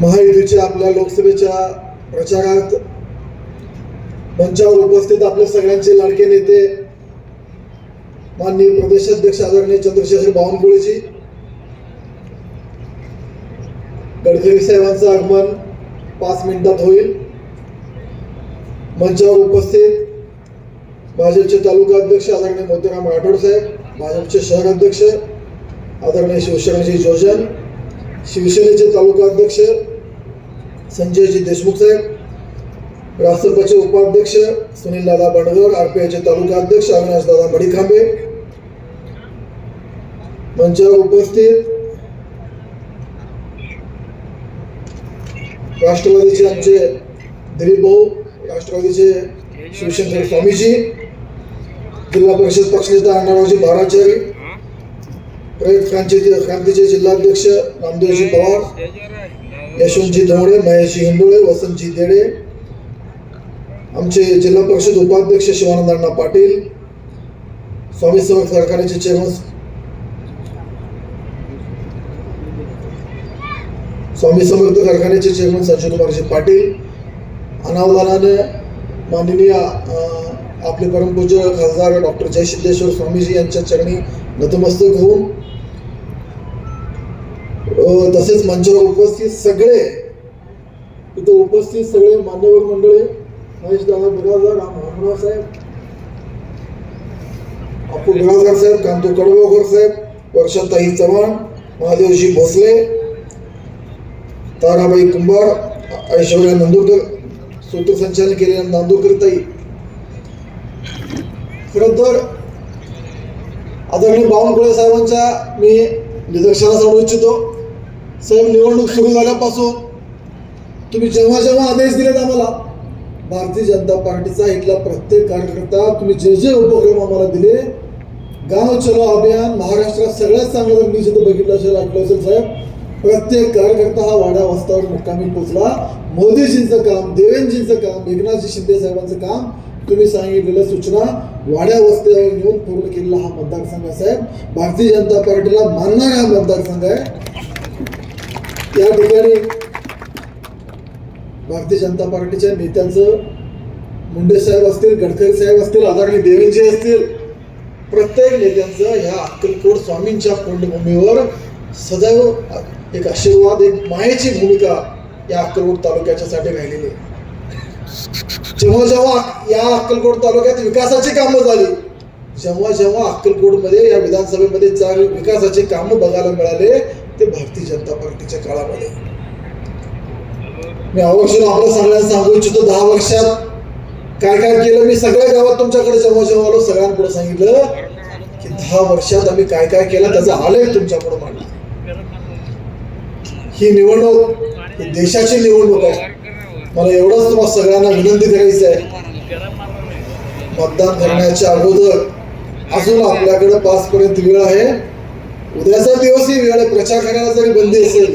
महायुतीच्या आपल्या लोकसभेच्या प्रचारात मंचावर उपस्थित आपल्या सगळ्यांचे लाडके नेते माननीय प्रदेशाध्यक्ष आदरणीय चंद्रशेखर बावनकुळेजी गडकरी साहेबांचं आगमन पाच मिनिटात होईल. मंचावर उपस्थित भाजपचे तालुका अध्यक्ष आदरणीय मोतीराम राठोड साहेब भाजपचे शहर अध्यक्ष आदरणीय शिवशरणजी जोजन शिवसेनेचे तालुका अध्यक्ष संजयजी देशमुख साहेब रासपचे उपाध्यक्ष सुनील दादा बंडगर आरपीआयचे तालुका अध्यक्ष अविनाश दादा मडीखांबे मंचावर उपस्थित राष्ट्रवादीचे आमचे दिलीप भाऊ राष्ट्रवादीचे शिवशंकर स्वामीजी जिल्हा परिषद पक्षनेता अण्णारावजी भाराचारी प्रयत क्रांतीचे क्रांतीचे जिल्हाध्यक्ष रामदेवजी पवार यशवंतजी धवडे महेशजी हिंदोळे वसंतजी देडे आमचे जिल्हा परिषद उपाध्यक्ष शिवानंद अण्णा पाटील स्वामी समर्थ कारखान्याचे चेअरमन स्वामी समर्थ कारखान्याचे चेअरमन संजय कुमारजी पाटील अनावधानाने माननीय आपले परमपूज्य खासदार डॉक्टर जय सिद्धेश्वर स्वामीजी यांच्या चरणी नतमस्तक होऊन तसेच मंचावर उपस्थित सगळे तिथं उपस्थित सगळे मान्यवर मंडळी महेश दादा बिराजदार राम मोहनराव साहेब अप्पू बिराजदार साहेब कांतू कडवळकर साहेब वर्षाताई चव्हाण महादेवजी भोसले ताराबाई कुंभार ऐश्वर्या नंदुरकर सूत्रसंचालन केलेल्या नांदुरकर ताई. खरं तर आदरणीय बावनकुळे साहेबांच्या मी निदर्शनास आणू इच्छितो. साहेब निवडणूक सुरू झाल्यापासून तुम्ही जेव्हा जेव्हा आदेश दिलेत आम्हाला भारतीय जनता पार्टीचा इथला प्रत्येक कार्यकर्ता तुम्ही जे जे उपक्रम आम्हाला दिले गाव चलो अभियान महाराष्ट्रात सगळ्यात चांगलं मी जिथं बघितलं असेल ऐकलं असेल साहेब प्रत्येक कार्यकर्ता हा वाड्या वस्तावर मुक्कामी पोचला मोदीजींचं काम देवेंजींचं काम एकनाथजी शिंदे साहेबांचं काम तुम्ही सांगितलेल्या सूचना वाड्या वस्त्यावर घेऊन पूर्ण केलेला हा मतदारसंघ साहेब. भारतीय जनता पार्टीला मानणारा हा मतदारसंघ आहे. त्या ठिकाणी भारतीय जनता पार्टीच्या नेत्यांचं मुंडे साहेब असतील गडकरी साहेब असतील आदरणीय देवेंजी असतील प्रत्येक नेत्यांचं ह्या अक्कलकोट स्वामींच्या पुण्यभूमीवर सदैव एक आशीर्वाद एक मायेची भूमिका या अक्कलकोट तालुक्याच्यासाठी राहिलेली आहे. जेव्हा जेव्हा या अक्कलकोट तालुक्यात विकासाची कामं झाली जेव्हा जेव्हा अक्कलकोटमध्ये या विधानसभेमध्ये चार विकासाचे कामं बघायला मिळाले ते भारतीय जनता पार्टीच्या काळामध्ये. मी आवर्जून आपल्या सगळ्यांना सांगू इच्छितो दहा वर्षात काय काय केलं मी सगळ्या गावात तुमच्याकडे जेव्हा जेव्हा आलो सगळ्यांपुढे सांगितलं की दहा वर्षात आम्ही काय काय केलं त्याचा आलेख तुमच्यापुढे मांडला. ही निवडणूक ही देशाची निवडणूक आहे. मला एवढंच तुम्हाला सगळ्यांना विनंती करायची आहे. मतदान करण्याच्या अगोदर अजून आपल्याकडे पाच पर्यंत वेळ आहे. उद्याचा दिवस ही वेळ प्रचार करायला जरी बंदी असेल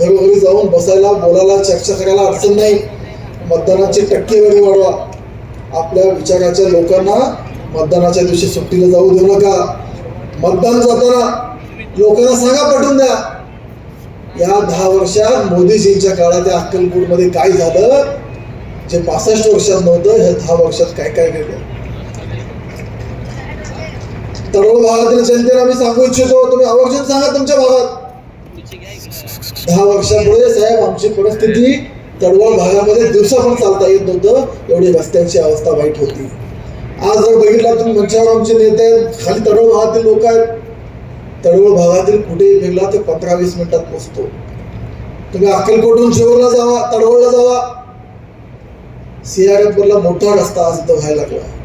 घरोघरी जाऊन बसायला बोलायला चर्चा करायला अडचण नाही. मतदानाची टक्केवारी वाढवा. आपल्या विचाराच्या लोकांना मतदानाच्या दिवशी सुट्टीला जाऊ देऊ नका. मतदान जाताना लोकांना सांगा पटवून द्या. या दहा वर्षात मोदीजींच्या काळात या अक्कलकोटमध्ये काय झालं? जे पासष्ट वर्षात नव्हतं ह्या दहा वर्षात काय काय घडलं? तरुण भागातील जनतेला मी सांगू इच्छितो तुम्ही आवर्जून सांगा तुमच्या भागात दहा वर्षापुढे साहेब आमची परिस्थिती तडवळ भागामध्ये दिवसा पण चालता येत नव्हतं एवढी रस्त्यांची अवस्था वाईट होती. आज जर बघितला तुम्ही मंचावर आमचे नेते आहेत खाली तडवळ भागातील लोक आहेत. तडवळ भागातील कुठेही फिरला तर पंधरा वीस मिनिटात पोचतो. तुम्ही अक्कलकोटहून शिवरला जावा तडवळला जावा. सिआरएफवरला मोठा रस्ता आज इथं व्हायला लागला.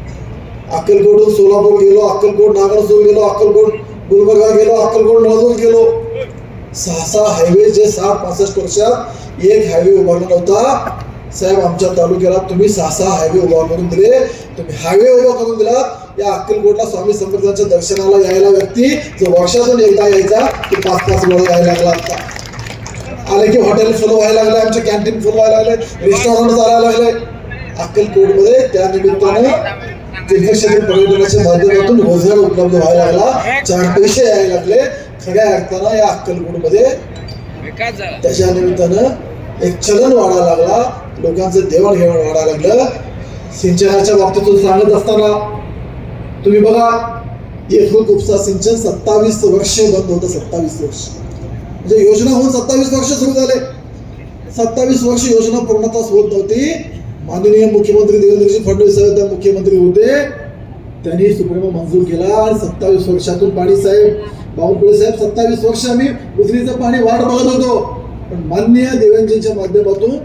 अक्कलकोटहून सोलापूर गेलो अक्कलकोट नागरसूर गेलो अक्कलकोट गुलबर्गा गेलो अक्कलकोट नळदूर गेलो. सहा सहा हायवे जे साठ पासष्ट वर्षात एक हायवे उभारला नव्हता. साहेब आमच्या तालुक्याला तुम्ही सहा सहा हायवे उभा करून दिले. तुम्ही हायवे उभा करून दिला. या अक्कलकोटला स्वामी समर्थांच्या दर्शनाला यायला व्यक्ती जो वर्षातून एकदा यायचा ते पाच पाच वेळा यायला लागला आता आले की हॉटेल फुल व्हायला लागले आमचे कॅन्टीन फुल व्हायला लागले रेस्टॉरंट चालायला लागले. अक्कलकोटमध्ये त्या निमित्तानं तीर्थक्षेत्र पर्यटनाच्या माध्यमातून रोजगार उपलब्ध व्हायला लागला. चार पैसे यायला लागले. खऱ्या अर्थानं या अक्कलकोटमध्ये त्याच्या निमित्तानं एक चलन वाढायला लागला. लोकांचं देवाणघेवाण वाढायला लागलं. सिंचनाच्या बाबतीतून सांगत असताना तुम्ही बघा येथून उपसा सिंचन सत्तावीस वर्ष बंद होतं सत्तावीस वर्ष. म्हणजे योजना होऊन सत्तावीस वर्ष सुरू झाले. सत्तावीस वर्ष योजना पूर्णतः होत नव्हती. माननीय मुख्यमंत्री देवेंद्रजी फडणवीस साहेब मुख्यमंत्री होते. त्यांनी सुप्रीम मंजूर केला. आणि सत्तावीस वर्षातून पाणी साहेब बावनकुळे साहेब सत्तावीस वर्ष आम्ही उजनीचं पाणी वाट बघत होतो. पण माननीय देवेंद्रजींच्या माध्यमातून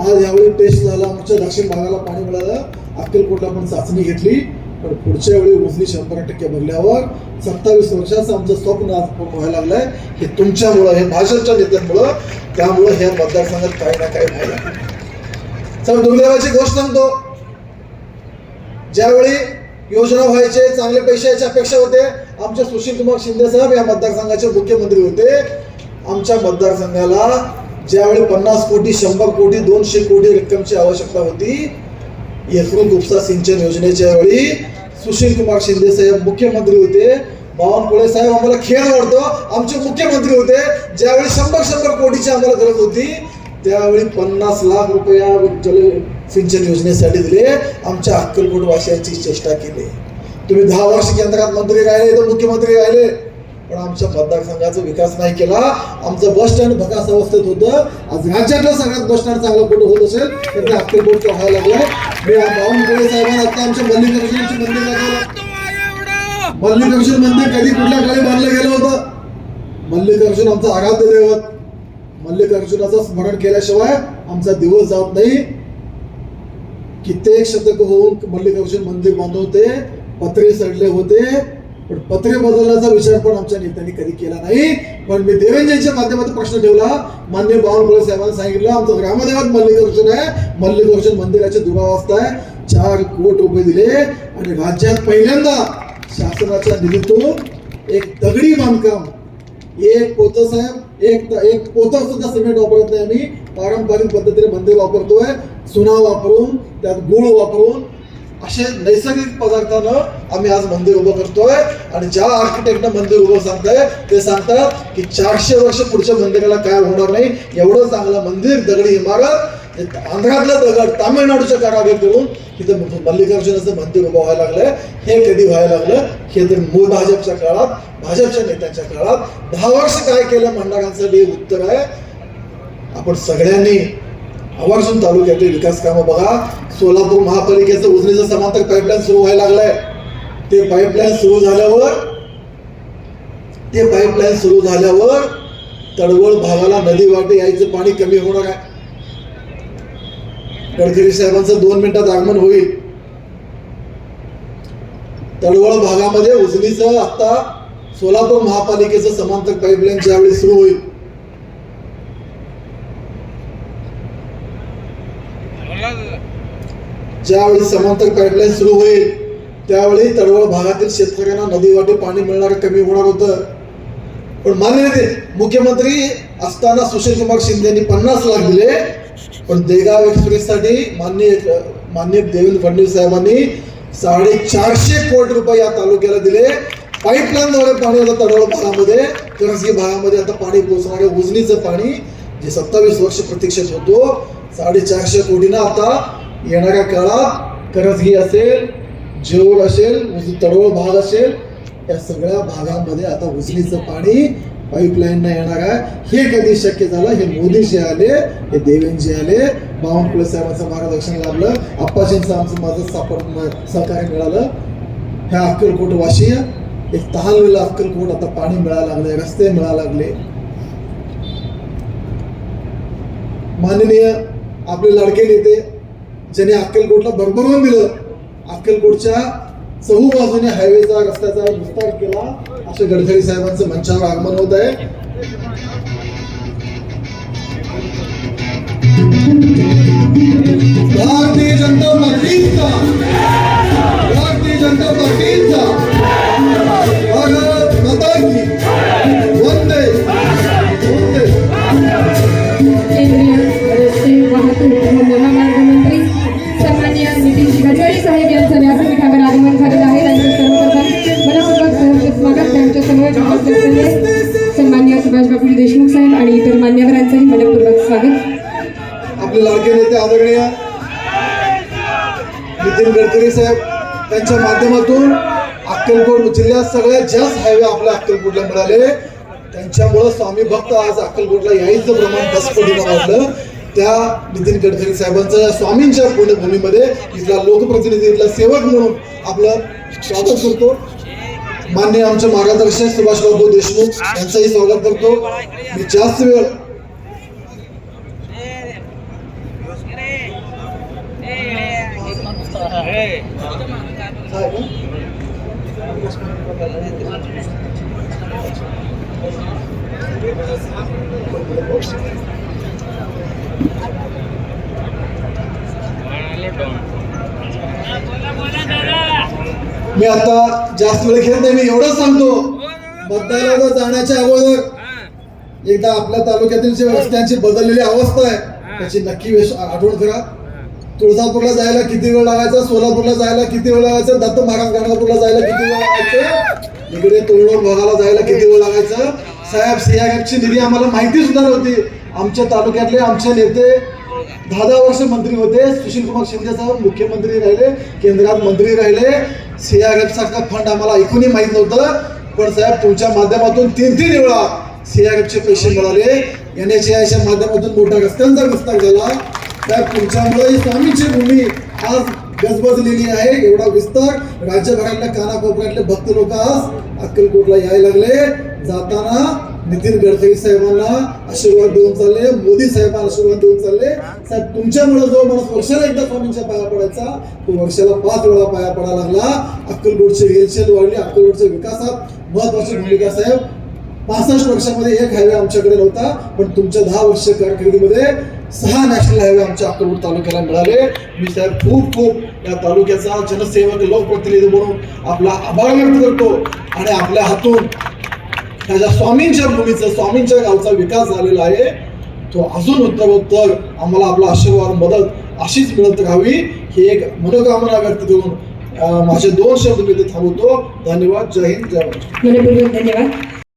आज यावेळी टेस्ट झाला. आमच्या दक्षिण भागाला पाणी मिळालं. अक्कलकोटला पण चाचणी घेतली. पण पुढच्या वेळी उजनी शंभर टक्के भरल्यावर सत्तावीस वर्षाचं आमचं स्वप्न आज पूर्ण व्हायला लागलंय. हे तुमच्यामुळं हे भाषणच्या नेत्यांमुळं. त्यामुळं ह्या मतदारसंघात काही ना काही व्हायला चल दुर्दैवाची गोष्ट सांगतो. ज्यावेळी योजना व्हायचे चांगले पैशाची अपेक्षा होते आमचे सुशील कुमार शिंदे साहेब या मतदारसंघाचे मुख्यमंत्री होते. आमच्या मतदारसंघाला ज्यावेळी पन्नास कोटी शंभर कोटी दोनशे कोटी रक्कमची आवश्यकता होती यशवंत उपसा सिंचन योजनेच्या वेळी सुशील कुमार शिंदे साहेब मुख्यमंत्री होते. बावनकुळे साहेब आम्हाला खेळ आवडतो. आमचे मुख्यमंत्री होते. ज्यावेळी शंभर शंभर कोटीची आम्हाला गरज होती त्यावेळी पन्नास लाख रुपया जल सिंचन योजनेसाठी दिले. आमच्या अक्कलकोट वासियांची चेष्टा केली. तुम्ही दहा वर्ष केंद्रात मंत्री राहिले तर मुख्यमंत्री राहिले. पण आमच्या मतदारसंघाचा विकास नाही केला. आमचं बस स्टँड भकास अवस्थेत होतं. आज राज्यातलं सगळ्यात बस स्टँड चांगलं कुठं होत असेल तर ते अक्कलकोटचं व्हायला लागलं. मी बावनकुळे साहेबांना आता आमच्या मल्लिकार्जुनची मंदिर दाखवलं मल्लिकार्जुन मंदिर कधी कुठल्या काळी बांधलं गेलं होतं? मल्लिकार्जुन आमचा आराध्य दैवत. मल्लिकार्जुनाचं स्मरण केल्याशिवाय आमचा दिवस जात नाही. कित्येक शतक होऊन मल्लिकार्जुन मंदिर बांधवते पत्रे सडले होते पण पत्रे बदलण्याचा विचार पण आमच्या नेत्यांनी कधी केला नाही. पण मी देवेंद्रच्या माध्यमातून प्रश्न ठेवला. मान्य बावनकुळे साहेबांना सांगितलं आमचं ग्रामदेवात मल्लिकार्जुन आहे. मल्लिकार्जुन मंदिराची दुरावस्था आहे. चार कोट रुपये दिले आणि राज्यात पहिल्यांदा शासनाच्या निधीतून एक दगडी बांधकाम एक पोतं साहेब एक एक पोतं सुद्धा सिमेंट वापरत नाही आम्ही. पारंपरिक पद्धतीने मंदिर वापरतोय चुना वापरून त्यात गुळ वापरून. असे नैसर्गिक पदार्थानं आम्ही आज मंदिर उभं करतोय आणि ज्या आर्किटेक्टनं मंदिर उभं सांगताय ते सांगतात की चारशे वर्ष पुढच्या मंदिराला काय होणार नाही एवढं चांगलं मंदिर दगडी इमारत आंध्रातलं दगड तामिळनाडूच्या कारागीर करून तिथं मल्लिकार्जुनाचं मंदिर उभं व्हायला लागलंय हे कधी व्हायला लागलं? हे तर मूळ भाजपच्या काळात भाजपच्या नेत्यांच्या काळात. दहा वर्ष काय केलं म्हणणाऱ्यांसाठी हे उत्तर आहे. आपण सगळ्यांनी आवर्जून तालुक्यातील विकास कामं बघा. सोलापूर महापालिकेचं उजनीचं समांतर पाईपलाईन सुरू व्हायला लागलंय. ते पाईपलाईन सुरू झाल्यावर ते पाईपलाईन सुरू झाल्यावर तडवळ भागाला नदी वाटे यायचं पाणी कमी होणार आहे. गडकरी साहेबांचं दोन मिनिटात आगमन होईल. तळवळ भागामध्ये उजनीचं आता सोलापूर महापालिकेचं समांतर पाईपलाईन ज्यावेळी सुरू होईल. ज्यावेळी समांतर पाईपलाईन सुरू होईल त्यावेळी तळवळ भागातील शेतकऱ्यांना नदीवाटे पाणी मिळणार कमी होणार होतं. पण मान्य मुख्यमंत्री असताना सुशील कुमार शिंदे यांनी पन्नास लाख दिले. पण देगाव एक्सप्रेससाठी मान्य मान्य देवेंद्र फडणवीस साहेबांनी साडेचारशे कोटी रुपये या तालुक्याला दिले. पाईपलाईनद्वारे पाणी आता तडवळ भागामध्ये करसगी भागामध्ये आता पाणी पोहोचणार उजनीचं पाणी जे सत्तावीस वर्ष प्रतीक्षेत होतो साडेचारशे कोटीनं आता येणाऱ्या काळात करसगी असेल जेऊर असेल तडवळ भाग असेल या सगळ्या भागामध्ये आता उजनीचं पाणी पाईपलाईनना येणार आहे. हे कधी शक्य झालं? हे मोदीजी आले हे देवेंजी आले. बावनकुळे साहेबांचं मार्गदर्शन लाभलं. आप्पाजींचं आमचं माझं सापड सहकार्य मिळालं. ह्या अक्कलकोट वाशी एक तहानलेलं अक्कलकोट आता पाणी मिळायला लागले रस्ते मिळायला लागले. माननीय आपले लाडके नेते ज्याने अक्कलकोटला भरभरून दिलं अक्कलकोटच्या चहू बाजूने हायवेचा रस्त्याचा विस्तार केला. असे गडकरी साहेबांचं मंचावर आगमन होत आहे. भारतीय जनता पार्टीचा भारतीय जनता पार्टीचा भारत माता की वंदे त्यांच्या माध्यमातून अक्कलकोट जिल्ह्यात सगळ्यात जास्त हायवे आपल्या अक्कलकोटला मिळाले. त्यांच्यामुळं स्वामी भक्त आज अक्कलकोटला यायचं प्रमाण दस पटीनं वाढलं. त्या नितीन गडकरी साहेबांचं या स्वामींच्या पुण्यभूमीमध्ये इथला लोकप्रतिनिधी इथला सेवक म्हणून आपलं स्वागत करतो. मान्य आमचे मार्गदर्शक सुभाषबाबू देशमुख यांचंही स्वागत करतो. मी जास्त वेळ आहे का? मी आता जास्त वेळ घेत नाही मी एवढंच सांगतो. मतदानाला जाण्याच्या अगोदर एकदा आपल्या तालुक्यातील जे रस्त्यांची बदललेली अवस्था आहे त्याची नक्की वेश- आठवण करा. तुळजापूरला जायला किती वेळ लागायचा? सोलापूरला जायला किती वेळ लागायचा? दत्त महाराज गाणगापूरला जायला किती वेळ लागायचं? इकडे तोरणोर भागाला जायला किती वेळ लागायचं? साहेब सीआयएफची निधी आम्हाला माहिती सुद्धा नव्हती. आमच्या तालुक्यातले आमचे नेते दहा दहा वर्ष मंत्री होते. सुशील कुमार शिंदे साहेब मुख्यमंत्री राहिले केंद्रात मंत्री राहिले. सीआरएफ सारखा फंड आम्हाला ऐकूनही माहीत नव्हतं. पण साहेब तुमच्या माध्यमातून तीन तीन वेळा CRF पैसे मिळाले. एन एच च्या माध्यमातून मोठा रस्त्यांचा विस्तार झाला. त्या तुमच्यामुळे स्वामीची भूमी आज गजबजलेली आहे. एवढा विस्तार. राज्यभरातल्या कानाकोपऱ्यातले भक्त लोक आज अक्कलकोटला यायला लागले. जाताना नितीन गडकरी साहेबांना आशीर्वाद देऊन चालले. मोदी साहेबांना आशीर्वाद देऊन चालले. साहेब तुमच्यामुळे जो माणूस वर्षाला एकदा स्वामींच्या पाया पडायचा. तो वर्षाला पाच वेळा पाया पडायला लागला. अक्कलकोटची रेलचेल वाढली. अक्कलकोटच्या विकासात महत्वाची भूमिका साहेब. पासष्ट वर्षामध्ये एक हायवे आमच्याकडे नव्हता पण तुमच्या दहा वर्ष कारकिर्दीमध्ये सहा नॅशनल हायवे आमच्या अक्कलकोट तालुक्याला मिळाले. मी साहेब खूप खूप या तालुक्याचा जनसेवक लोकप्रतिनिधी म्हणून आपला आभार व्यक्त करतो. आणि आपल्या हातून त्याच्या स्वामींच्या भूमीचा स्वामींच्या गावचा विकास झालेला आहे तो अजून उत्तरोत्तर आम्हाला आपला आशीर्वाद मदत अशीच मिळत राहावी ही एक मनोकामना व्यक्त करून माझे दोन शब्द मी ते थांबवतो. धन्यवाद. जय हिंद. जय महाराष्ट्र. धन्यवाद.